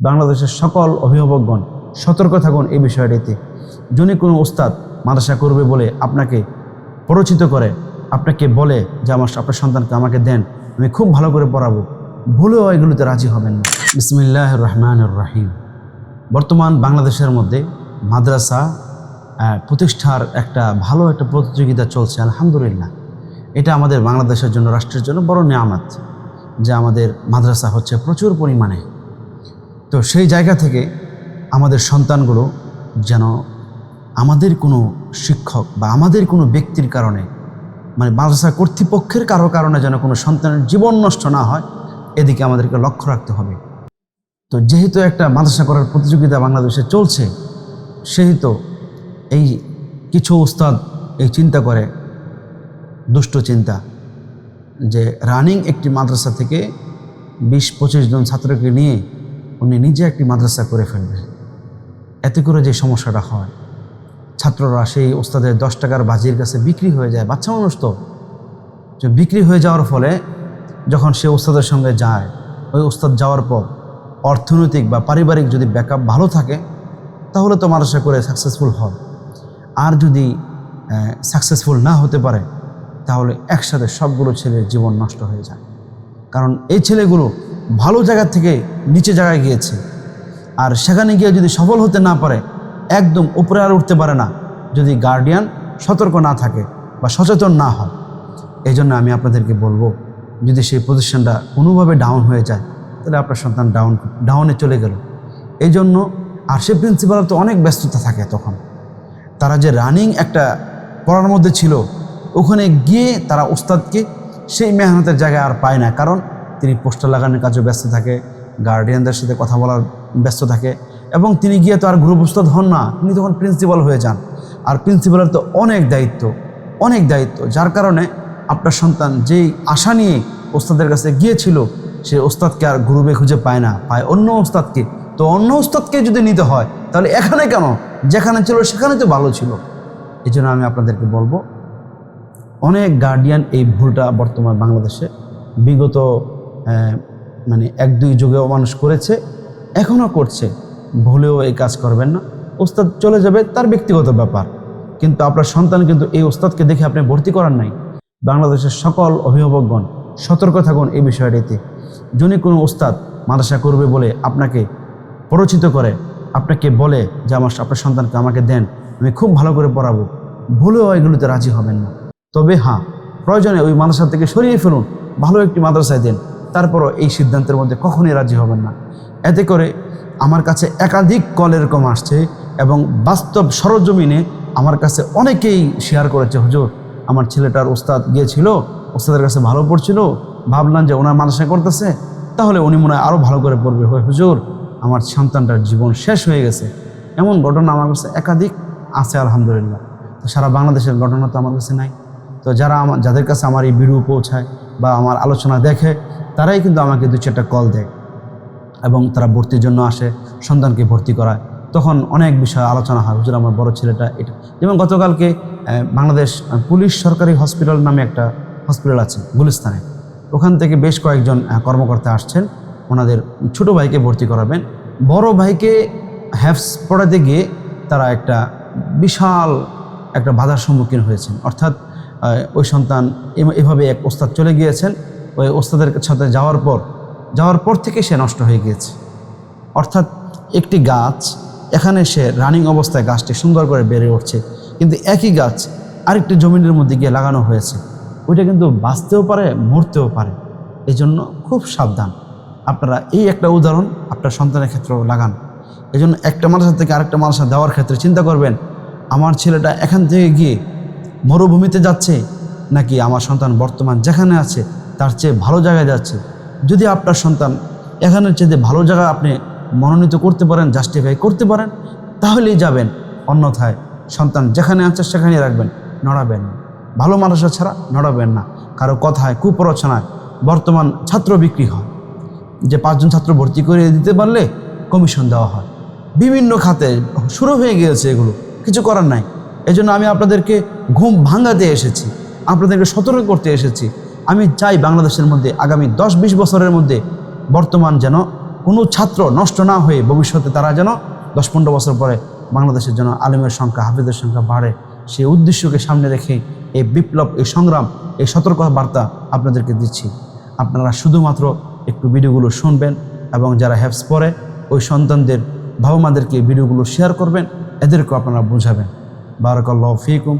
বাংলাদেশের সকল অভিভাবকগণ সতর্ক থাকুন এই বিষয়টিতে। যদি কোনো উস্তাদ মাদ্রাসা করবে বলে আপনাকে পরিচিত করে, আপনাকে বলে যে আমার আপনার সন্তানকে আমাকে দেন, আমি খুব ভালো করে পড়াবো, ভুলেও এগুলোতে রাজি হবেন না। বিসমিল্লাহ রহমান রাহিম। বর্তমান বাংলাদেশের মধ্যে মাদ্রাসা প্রতিষ্ঠার একটা ভালো একটা প্রতিযোগিতা চলছে, আলহামদুলিল্লাহ। এটা আমাদের বাংলাদেশের জন্য, রাষ্ট্রের জন্য বড় নিয়ামত যে আমাদের মাদ্রাসা হচ্ছে প্রচুর পরিমাণে তো সেই জায়গা থেকে আমাদের সন্তানগুলো যেন আমাদের কোনো শিক্ষক বা আমাদের কোনো ব্যক্তির কারণে মানে মাদ্রাসা কর্তৃপক্ষের কারও কারণে যেন কোনো সন্তানের জীবন নষ্ট না হয়, এদিকে আমাদেরকে লক্ষ্য রাখতে হবে। তো যেহেতু একটা মাদ্রাসা করার প্রতিযোগিতা বাংলাদেশে চলছে, সেহেতু এই কিছু উস্তাদ এই চিন্তা করে, দুষ্ট চিন্তা, যে রানিং একটি মাদ্রাসা থেকে বিশ পঁচিশ জন ছাত্রকে নিয়ে উনি নিজে একটি মাদ্রাসা করে ফেলবে। এতে করে যে সমস্যাটা হয়, ছাত্ররা সেই ওস্তাদের দশ টাকার বাজির কাছে বিক্রি হয়ে যায়। বাচ্চা মানুষ তো। বিক্রি হয়ে যাওয়ার ফলে যখন সে ওস্তাদের সঙ্গে যায়, ওই ওস্তাদ যাওয়ার পর অর্থনৈতিক বা পারিবারিক যদি ব্যাকআপ ভালো থাকে, তাহলে তো মাদ্রাসা করে সাকসেসফুল হয়। আর যদি সাকসেসফুল না হতে পারে, তাহলে একসাথে সবগুলো ছেলের জীবন নষ্ট হয়ে যায়। কারণ এই ছেলেগুলো ভালো জায়গা থেকে নিচে জায়গায় গিয়েছে। আর সেখানে গিয়ে যদি সফল হতে না পারে, একদম উপরে আর উঠতে পারে না, যদি গার্ডিয়ান সতর্ক না থাকে বা সচেতন না হয়। এই জন্য আমি আপনাদেরকে বলব, যদি সেই প্রতিষ্ঠানটা কোনোভাবে ডাউন হয়ে যায়, তাহলে আপনার সন্তান ডাউন ডাউনে চলে গেল। এই জন্য আর সে প্রিন্সিপাল তো অনেক ব্যস্ততা থাকে তখন। তারা যে রানিং একটা পড়ার মধ্যে ছিল, ওখানে গিয়ে তারা ওস্তাদকে সেই মেহনতের জায়গায় আর পায় না। কারণ তিনি পোস্টার লাগানোর কাজে ব্যস্ত থাকে গার্ডিয়ানদের সাথে কথা বলার ব্যস্ত থাকে এবং তিনি গিয়ে তো আর গ্রুপ উস্তাদ হন না, তিনি তখন প্রিন্সিপাল হয়ে যান। আর প্রিন্সিপালের তো অনেক দায়িত্ব অনেক দায়িত্ব, যার কারণে আপনার সন্তান যেই আশা নিয়ে ওস্তাদের কাছে গিয়েছিল, সে ওস্তাদকে আর গ্রুপে খুঁজে পায় না, পায় অন্য ওস্তাদকে। তো অন্য ওস্তাদকে যদি নিতে হয়, তাহলে এখানে কেন? যেখানে ছিল সেখানে তো ভালো ছিল। এই জন্য আমি আপনাদেরকে বলব, অনেক গার্ডিয়ান এই ভুলটা বর্তমান বাংলাদেশে, বিগত মানে এক, দুই যুগেও মানুষ করেছে এখনও করছে। ভুলেও এই কাজ করবেন না। ওস্তাদ চলে যাবে, তার ব্যক্তিগত ব্যাপার। কিন্তু আপনার সন্তান কিন্তু এই ওস্তাদকে দেখে আপনি ভর্তি করার নাই। বাংলাদেশের সকল অভিভাবকগণ সতর্ক থাকুন এই বিষয়টিতে। যদি কোনো ওস্তাদ মাদ্রাসা করবে বলে আপনাকে পরিচিত করে, আপনাকে বলে যে আমার, আপনার সন্তানকে আমাকে দেন, আমি খুব ভালো করে পড়াবো, ভুলেও এগুলোতে রাজি হবেন না। তবে হ্যাঁ প্রয়োজনে ওই মাদ্রাসা থেকে সরিয়ে ফেলুন, ভালো একটি মাদ্রাসায় দেন। তারপরও এই সিদ্ধান্তের মধ্যে কখনই রাজি হবেন না। এতে করে আমার কাছে একাধিক কল এরকম আসছে এবং বাস্তব সরজমিনে আমার কাছে অনেকেই শেয়ার করেছে, হুজুর, আমার ছেলেটার ওস্তাদ গিয়েছিল, ওস্তাদের কাছে ভালো পড়ছিল, ভাবলাম যে ওনার মাদ্রাসা করতেছে, তাহলে উনি মনে হয় আরও ভালো করে পড়বে। হয়, হুজুর, আমার সন্তানটার জীবন শেষ হয়ে গেছে। এমন ঘটনা আমার কাছে একাধিক আছে, আলহামদুলিল্লাহ। তো সারা বাংলাদেশের ঘটনা তো আমার কাছে নাই। তো যারা আমার যাদের কাছে আমার এই ভিডিও পৌঁছায় বা আমার আলোচনা দেখে, তারাই কিন্তু আমাকে দু চারটা কল দেয় এবং তারা ভর্তির জন্য আসে, সন্তানকে ভর্তি করায়। তখন অনেক বিষয় আলোচনা হয়। হুজুর, আমার বড় ছেলেটা এটা। যেমন গতকালকে বাংলাদেশ পুলিশ সরকারি হসপিটাল নামে একটা হসপিটাল আছে গুলিস্তানে। ওখান থেকে বেশ কয়েকজন কর্মকর্তা আসছেন। ওনাদের ছোট ভাইকে ভর্তি করাবেন। বড় ভাইকে হ্যাফস পড়াতে গিয়ে তারা একটা বিশাল একটা বাধার সম্মুখীন হয়েছেন। অর্থাৎ ওই সন্তান এভাবে এক ওস্তাদ চলে গিয়েছেন। ওই ওস্তাদের সাথে যাওয়ার পর যাওয়ার পর থেকে সে নষ্ট হয়ে গিয়েছে। অর্থাৎ, একটি গাছ, এখানে সে রানিং অবস্থায় গাছটি সুন্দর করে বেড়ে উঠছে। কিন্তু একই গাছ আরেকটি জমিনের মধ্যে গিয়ে লাগানো হয়েছে। ওইটা কিন্তু বাঁচতেও পারে, মরতেও পারে। এই জন্য খুব সাবধান। আপনারা এই একটা উদাহরণ আপনার সন্তানের ক্ষেত্রেও লাগান। এই জন্য একটা মানুষের থেকে আরেকটা মানুষের দেওয়ার ক্ষেত্রে চিন্তা করবেন আমার ছেলেটা এখান থেকে গিয়ে মরুভূমিতে যাচ্ছে নাকি আমার সন্তান বর্তমান যেখানে আছে, তার চেয়ে ভালো জায়গায় যাচ্ছে? যদি আপনার সন্তান এখানের চেয়ে ভালো জায়গা আপনি মনোনীত করতে পারেন জাস্টিফাই করতে পারেন, তাহলেই যাবেন। অন্যথায় সন্তান যেখানে আছে সেখানেই রাখবেন, নড়াবেন না। ভালো মানুষের ছাড়া নড়াবেন না। কারও কথায়, কুপ্ররচনায় বর্তমান ছাত্র বিক্রি হয়। যে পাঁচজন ছাত্র ভর্তি করে দিতে পারলে কমিশন দেওয়া হয়। বিভিন্ন খাতে শুরু হয়ে গিয়েছে এগুলো। কিছু করার নাই। এজন্য আমি আপনাদেরকে ঘুম ভাঙাতে এসেছি। আপনাদেরকে সতর্ক করতে এসেছি। আমি চাই বাংলাদেশের মধ্যে আগামী দশ বিশ বছরের মধ্যে বর্তমান যেন কোনো ছাত্র নষ্ট না হয়ে ভবিষ্যতে তারা যেন দশ পনেরো বছর পরে বাংলাদেশের জন্য আলিমের সংখ্যা হাফিজের সংখ্যা বাড়ে। সেই উদ্দেশ্যকে সামনে রেখে এই বিপ্লব, এই সংগ্রাম, এই সতর্ক বার্তা আপনাদেরকে দিচ্ছি। আপনারা শুধুমাত্র একটু ভিডিওগুলো শুনবেন এবং যারা হ্যাপস পড়ে, ওই সন্তানদের বাবা মাদেরকে ভিডিওগুলো শেয়ার করবেন। এদেরকেও আপনারা বুঝাবেন। বারাকাল্লাহ ফিকুম।